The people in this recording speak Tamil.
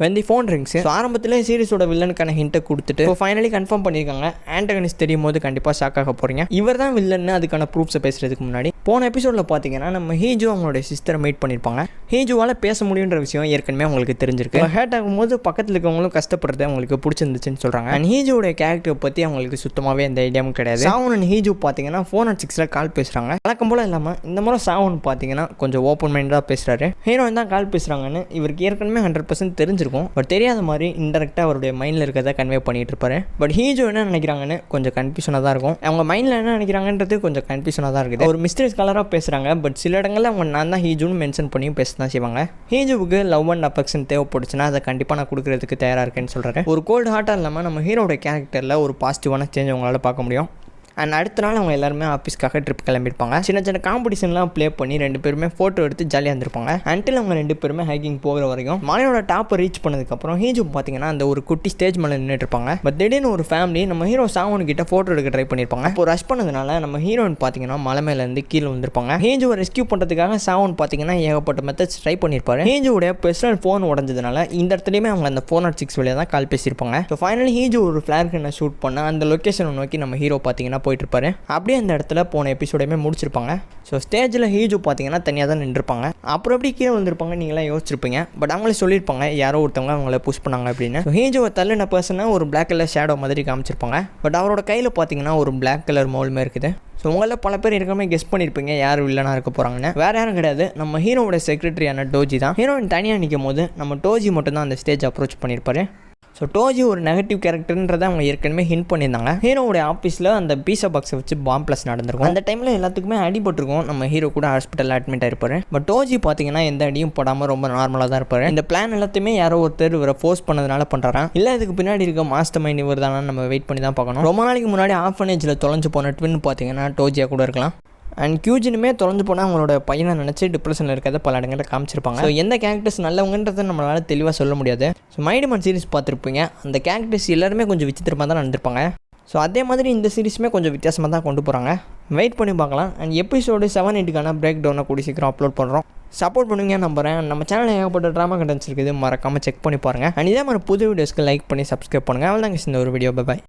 When the phone rings so ஆரம்பத்திலே சீரிஸோட வில்லனுக்கான ஹிண்ட்டை கொடுத்துட்டு இப்போ ஃபைனலி கன்ஃபார்ம் பண்ணியிருக்காங்க ஆண்டகனிஸ்ட் தெரியும் போது கண்டிப்பாக ஷாக் ஆக போகிறீங்க இவர் தான் வில்லன்னு அதுக்கான ப்ரூஃப்ஸை பேசுறதுக்கு முன்னாடி போன எபிசோடில் பார்த்தீங்கன்னா நம்ம ஹீஜு அவங்களுடைய சிஸ்டரை மீட் பண்ணியிருப்பாங்க ஹீஜுவால் பேச முடியுன்ற விஷயம் ஏற்கனவே அவங்களுக்கு தெரிஞ்சிருக்கு. ஹேட் ஆகும்போது பக்கத்தில் இருக்கவங்களும் கஷ்டப்படுறது அவங்களுக்கு பிடிச்சிருந்துச்சுன்னு சொல்கிறாங்க அண்ட் ஹீஜுவோட கேரக்டர் பற்றி அவங்களுக்கு சுத்தமாகவே எந்த ஐடியாவும் கிடையாது. சாவன் அண்ட் ஹீஜு பார்த்தீங்கன்னா ஃபோன் அண்ட் சிக்ஸில் கால் பேசுகிறாங்க வழக்கம் போல் இல்லாமல் இந்த முறை சாவன் பார்த்தீங்கன்னா கொஞ்சம் ஓப்பன் மைண்டாக பேசுகிறாரு ஹீரோயின் தான் கால் பேசுகிறாங்கன்னு இவருக்கு ஏற்கனவே ஹண்ட்ரட் பர்சன்ட் தெரிஞ்சிருக்கும். பட் தெரியாத மாதிரி இன்டெரக்டாக அவருடைய மைண்டில் இருக்கிறத கன்வே பண்ணிட்டு இருப்பாரு. பட் ஹீஜோ என்ன நினைக்கிறாங்கன்னு கொஞ்சம் கன்ஃபியூஷனாக தான் இருக்கும். அவங்க மைண்டில் என்ன நினைக்கிறாங்கன்றது கொஞ்சம் கன்ஃபியூஷனாக தான் இருக்குது. ஒரு மிஸ்டேஸ் கலராக பேசுகிறாங்க பட் சில இடங்களில் அவங்க நான் தான் ஹீஜுன்னு மென்ஷன் பண்ணியும் பேச தான் செய்வாங்க. ஹீஜுவுக்கு லவ் அண்ட் அஃபெக்ஷன் தேவைப்படுச்சுன்னா அதை கண்டிப்பாக நான் கொடுக்குறதுக்கு தயாராக இருக்கேன்னு சொல்கிறேன் ஒரு கோல்டு ஹார்ட்டாக இல்லாமல் நம்ம ஹீரோட கேரக்டரில் ஒரு பாசிட்டிவான சேஞ்ச் அவங்களால பார்க்க முடியும். அண்ட் அடுத்த நாள் அவங்க எல்லாருமே ஆஃபீஸ்க்காக ட்ரிப் கிளம்பியிருப்பாங்க. சின்ன சின்ன காம்படிஷன்லாம் ப்ளே பண்ணி ரெண்டு பேருமே ஃபோட்டோ எடுத்து ஜாலியாக இருந்திருப்பாங்க. அன்டில் அவங்க ரெண்டு பேருமே ஹைக்கிங் போகிற வரைக்கும் மலையோட டாப்பை ரீச் பண்ணதுக்கப்புறம் ஹீஜு பார்த்தீங்கன்னா அந்த ஒரு குட்டி ஸ்டேஜ் மேலே நின்றுட்டு இருப்பாங்க பட் திடீர்னு ஒரு ஃபேமிலி நம்ம ஹீரோ சாவன் கிட்ட ஃபோட்டோ எடுக்க ட்ரை பண்ணியிருப்பாங்க. இப்போ ரஷ் பண்ணதுனால நம்ம ஹீரோயின் பார்த்தீங்கன்னா மலை மேலேருந்து கீழே வந்திருப்பாங்க ஹீஜுவை ரெஸ்கியூ பண்ணுறதுக்காக சாவன் பார்த்தீங்கன்னா ஏகப்பட்ட மெத்தட்ஸ் ட்ரை பண்ணியிருப்பாரு. ஹீஜுவோட பர்சனல் ஃபோன் உடஞ்சதுனால இந்த இடத்துலையுமே அவங்க அந்த ஃபோன் நாட் சிக்ஸ் வழியாக தான் கால் பேசியிருப்பாங்க. ஸோ ஃபைனலி ஹீஜு ஒரு ஃப்ளாக் என்ன ஷூட் பண்ண அந்த லொக்கேஷனை நோக்கி நம்ம ஹீரோ பார்த்தீங்கன்னா போயிட்டுருப்பாரு. அப்படியே அந்த இடத்துல போன எபிசோடையுமே முடிச்சிருப்பாங்க. ஸோ ஸ்டேஜில் ஹீஜு பார்த்தீங்கன்னா தனியாக தான் நின்றுருப்பாங்க அப்புறம் எப்படி கீழே வந்திருப்பாங்க நீங்களாம் யோசிச்சிருப்பீங்க. பட் அவங்களே சொல்லியிருப்பாங்க யாரோ ஒருத்தவங்க அவங்கள புஷ் பண்ணாங்க அப்படின்னு. ஸோ ஹீஜுவை தள்ளின பர்சனை ஒரு பிளாக் கலர் ஷேடோ மாதிரி காமிச்சிருப்பாங்க. பட் அவரோட கையில் பார்த்தீங்கன்னா ஒரு பிளாக் கலர் மோல்மே இருக்குது. ஸோ உங்களில் பல பேர் இருக்கமே கெஸ் பண்ணியிருப்பீங்க யார் வில்லனாக இருக்க போகிறாங்கன்னு வேறு யாரும் கிடையாது. நம்ம ஹீரோவோட செக்ரட்டரியான டோஜி தான். ஹீரோயின் தனியாக நிற்கும் போது நம்ம டோஜி மட்டும் தான் அந்த ஸ்டேஜ் அப்ரோச் பண்ணியிருப்பாரு. ஸோ டோஜி ஒரு நெகட்டிவ் கேரக்டர்ன்றதை அவங்க ஏற்கனவே ஹிண்ட் பண்ணியிருந்தாங்க. ஹீரோவுடைய ஆஃபீஸில் அந்த பீசா பாக்ஸை வச்சு பாம் ப்ளஸ் நடந்திருக்கும். அந்த டைமில் எல்லாத்துக்குமே அடிபட்டிருக்கும் நம்ம ஹீரோ கூட ஹாஸ்பிட்டலில் அட்மிட் ஆயிருப்பாரு. பட் டோஜி பார்த்தீங்கன்னா எந்த அடியும் போடாமல் ரொம்ப நார்மலாக தான் இருப்பார். இந்த பிளான் எல்லாத்தையுமே யாரோ ஒருத்தர் இவரை ஃபோர்ஸ் பண்ணதுனால பண்ணுறான் இல்லை இதுக்கு பின்னாடி இருக்க மாஸ்டர் மைண்ட் இவர் தானே நம்ம வெயிட் பண்ணி தான் பார்க்கணும். ரொம்ப நாளைக்கு முன்னாடி ஆஃபனேஜில் தொலைஞ்சு போன ட்வின் பார்த்தீங்கன்னா டோஜியாக கூட இருக்கலாம். அண்ட் கியூஜினுமே தொலைஞ்சு போனால் அவங்களோட பையனை நினச்சி டிப்ரெஷனில் இருக்கிறத பல இடங்களில் காமிச்சிருப்பாங்க. ஸோ எந்த கேரக்டர்ஸ் நல்லவங்கன்றதை நம்மளால் தெளிவாக சொல்ல முடியாது. ஸோ மைடிமன் சீரிஸ் பார்த்துருப்பீங்க. அந்த கேரக்டர்ஸ் எல்லாருமே கொஞ்சம் விசித்திரமாக தான் நடந்திருப்பாங்க. ஸோ அதே மாதிரி இந்த சீரிஸுமே கொஞ்சம் வித்தியாசமாக தான் கொண்டு போகிறாங்க வெயிட் பண்ணி பார்க்கலாம். அண்ட் எபிசோடு செவன் எயிட்டுக்கான பிரேக் டவுனை கூடி சீக்கிரம் அப்லோட் பண்ணுறோம் சப்போர்ட் பண்ணுங்க நம்புறேன். நம்ம சேனலில் ஏகப்பட்ட ட்ராமா கண்டென்ட்ஸ் இருக்குது. மறக்காமல் செக் பண்ணி பாருங்கள் அண்ட் இதே மாதிரி புது வீடியோஸ்க்கு லைக் பண்ணி சப்ஸ்கிரைப் பண்ணுங்கள் அவ்வளோதாங்க இந்த ஒரு வீடியோ பை